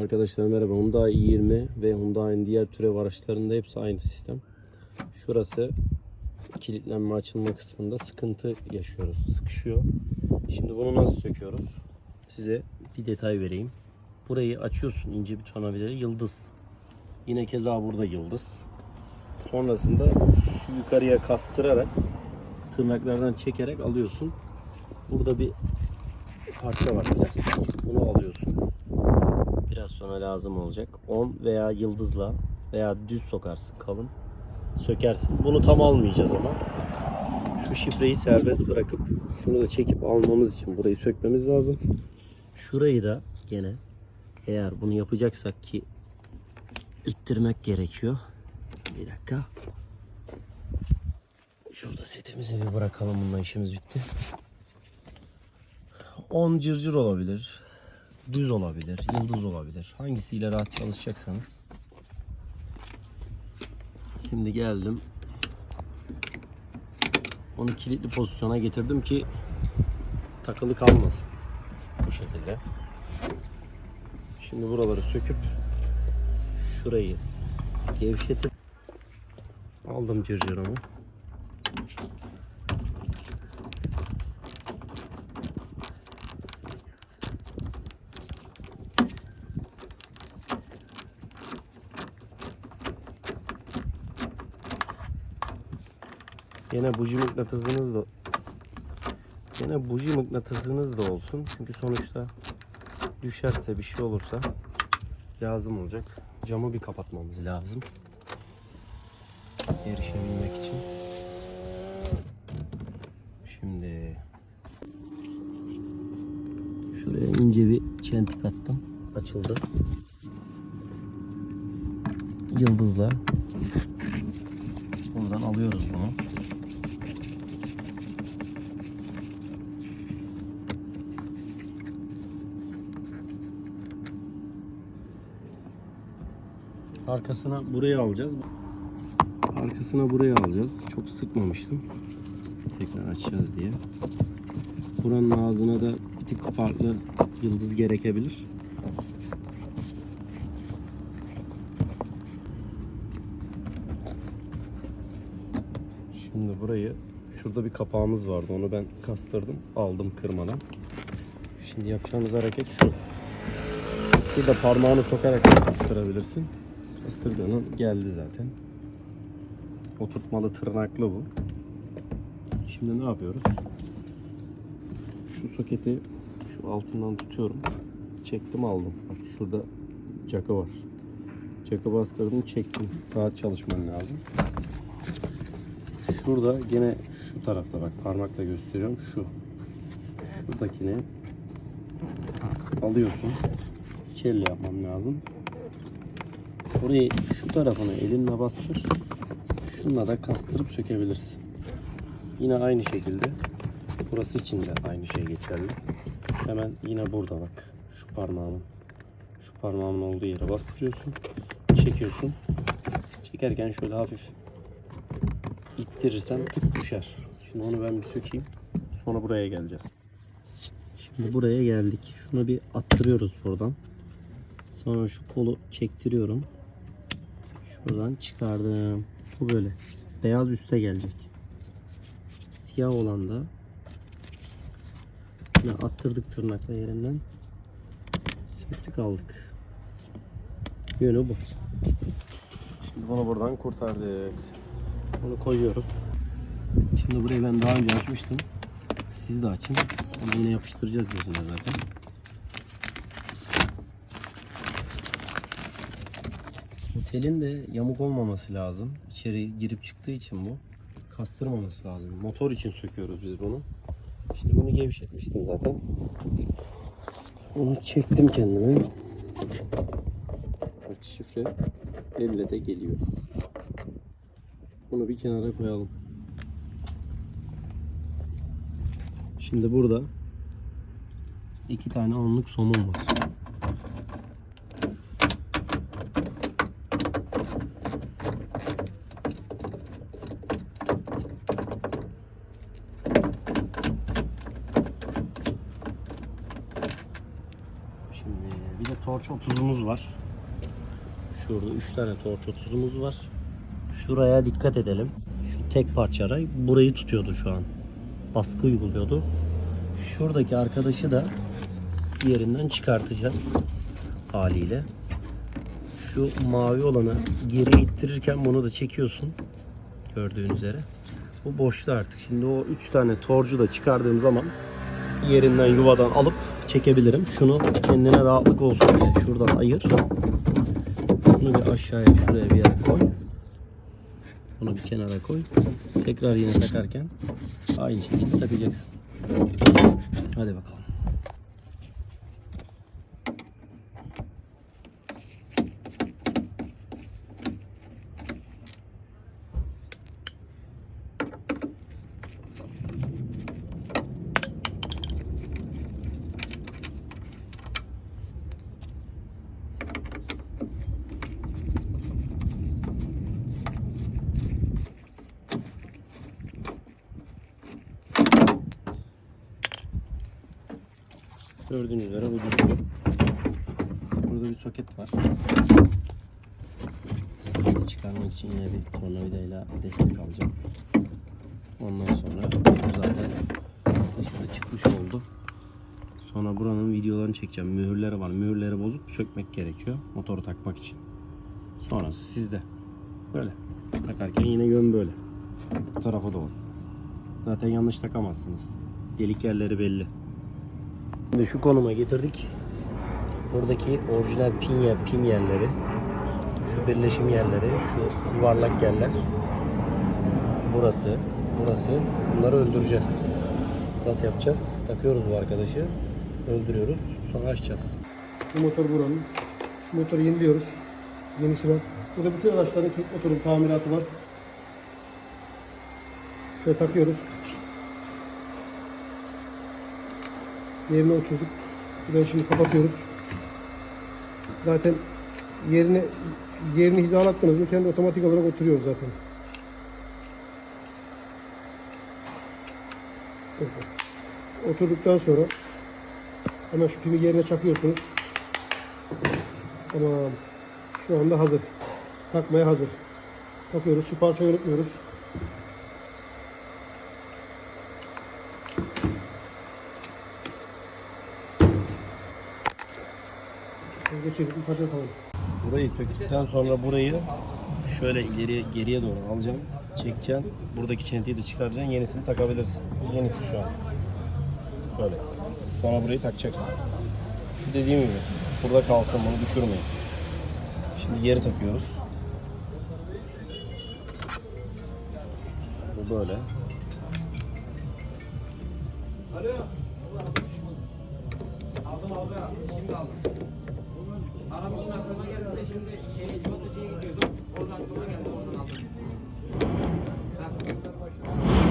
Arkadaşlar merhaba. Hyundai i20 ve Hyundai'nin diğer türev araçlarında hepsi aynı sistem. Şurası kilitlenme açılma kısmında sıkıntı yaşıyoruz. Sıkışıyor. Şimdi bunu nasıl söküyoruz? Size bir detay vereyim. Burayı açıyorsun ince bir tornavidayla yıldız. Yine keza burada yıldız. Sonrasında şu yukarıya kastırarak tırnaklardan çekerek alıyorsun. Burada bir parça var plastik. Bunu alıyorsun. Sonra lazım olacak. 10 veya yıldızla veya düz sokarsın kalın. Sökersin. Bunu tam almayacağız ama. Şu şifreyi serbest bırakıp şunu da çekip almamız için burayı sökmemiz lazım. Şurayı da gene eğer bunu yapacaksak ki ittirmek gerekiyor. Bir dakika. Şurada setimizi bir bırakalım. Bundan işimiz bitti. 10 cırcır olabilir. Düz olabilir. Yıldız olabilir. Hangisiyle rahat çalışacaksanız. Şimdi geldim. Onu kilitli pozisyona getirdim ki takılı kalmasın. Bu şekilde. Şimdi buraları söküp şurayı gevşetip aldım cırcırımı. Yine buji mıknatısınız da Yine buji mıknatısınız da olsun. Çünkü sonuçta düşerse bir şey olursa lazım olacak. Camı bir kapatmamız lazım. Erişebilmek için. Şimdi şuraya ince bir çentik attım. Açıldı. Yıldızla buradan alıyoruz bunu. Arkasına buraya alacağız. Arkasına buraya alacağız. Çok sıkmamıştım. Tekrar açacağız diye. Buranın ağzına da bir tık farklı yıldız gerekebilir. Şimdi burayı şurada bir kapağımız vardı. Onu ben kastırdım. Aldım kırmadan. Şimdi yapacağımız hareket şu. Şurada parmağını sokarak kastırabilirsin. Kastırdığının geldi zaten. Oturtmalı tırnaklı bu. Şimdi ne yapıyoruz? Şu soketi şu altından tutuyorum. Çektim aldım. Bak şurada caka var. Caka bastırdım çektim. Rahat çalışman lazım. Şurada gene şu tarafta bak parmakla gösteriyorum. Şu. Şuradakini alıyorsun. İki elle yapmam lazım. Burayı şu tarafını elinle bastır. Şunla da kastırıp sökebilirsin. Yine aynı şekilde burası için de aynı şey geçerli. Hemen yine burada bak. Şu parmağımın şu parmağımın olduğu yere bastırıyorsun. Çekiyorsun. Çekerken şöyle hafif ittirirsen tık düşer. Şimdi onu ben bir sökeyim. Sonra buraya geleceğiz. Şimdi buraya geldik. Şunu bir attırıyoruz buradan. Sonra şu kolu çektiriyorum. Şuradan çıkardım. Bu böyle. Beyaz üste gelecek. Siyah olan da yine attırdık tırnakla yerinden. Söktük aldık. Yönü bu. Şimdi bunu buradan kurtardık. Bunu koyuyoruz. Şimdi burayı ben daha önce açmıştım. Siz de açın. Onu yine yapıştıracağız yerine zaten. Bu telin de yamuk olmaması lazım. İçeri girip çıktığı için bu. Kastırmaması lazım. Motor için söküyoruz biz bunu. Şimdi bunu gevşetmiştim zaten. Onu çektim kendime. Bak şifre elle de geliyor. Bunu bir kenara koyalım. Şimdi burada iki tane onluk somun var. Şimdi bir torç 30'umuz var. Şurada 3 tane torç 30'umuz var. Şuraya dikkat edelim. Şu tek parça ray burayı tutuyordu şu an. Baskı uyguluyordu. Şuradaki arkadaşı da yerinden çıkartacağız haliyle. Şu mavi olanı geri ittirirken bunu da çekiyorsun. Gördüğün üzere. Bu boşta artık. Şimdi o 3 tane torcu da çıkardığım zaman yerinden yuvadan alıp çekebilirim. Şunu kendine rahatlık olsun diye şuradan ayır. Bunu bir aşağıya şuraya bir yere koy. Bunu bir kenara koy. Tekrar yine takarken aynı şekilde takacaksın. Hadi bakalım. Gördüğünüz üzere bu düştü. Burada bir soket var. Soketi çıkarmak için yine bir tornavidayla destek alacağım. Ondan sonra bu zaten dışarı çıkmış oldu. Sonra buranın videolarını çekeceğim. Mühürleri var. Mühürleri bozup sökmek gerekiyor. Motoru takmak için. Sonrası sizde. Böyle. Takarken yine yön böyle. Bu tarafa doğru. Zaten yanlış takamazsınız. Delik yerleri belli. Şimdi şu konuma getirdik. Buradaki orijinal pin, yer, pin yerleri, şu birleşim yerleri, şu yuvarlak yerler, burası, burası. Bunları öldüreceğiz. Nasıl yapacağız? Takıyoruz bu arkadaşı, öldürüyoruz, sonra açacağız. Bu motor buranın. Şu motoru yeniliyoruz. Yenisi var. Burada bütün araçların tek motorun tamiratı var. Şöyle takıyoruz. Yerine oturduk. Burayı şimdi kapatıyoruz. Zaten yerine yerini hizalattınız mı kendi otomatik olarak oturuyor zaten. Oturduktan sonra hemen şu pimi yerine çakıyorsunuz. Tamam. Şu anda hazır. Takmaya hazır. Takıyoruz. Şu parçayı unutmuyoruz. Parça. Burayı söktükten sonra burayı şöyle ileriye geriye doğru alacaksın. Çekeceksin. Buradaki çentiyi de çıkaracaksın. Yenisini takabilirsin. Yenisi şu an. Böyle. Sonra burayı takacaksın. Şu dediğim gibi. Burada kalsın bunu düşürmeyin. Şimdi geri takıyoruz. Bu böyle. Aldım abi. Şimdi aldım. Arap için aklıma geldi de şimdi şey Hicmet Hoca'ya gidiyordum. Oradan aklıma geldi oradan aldım. Ha.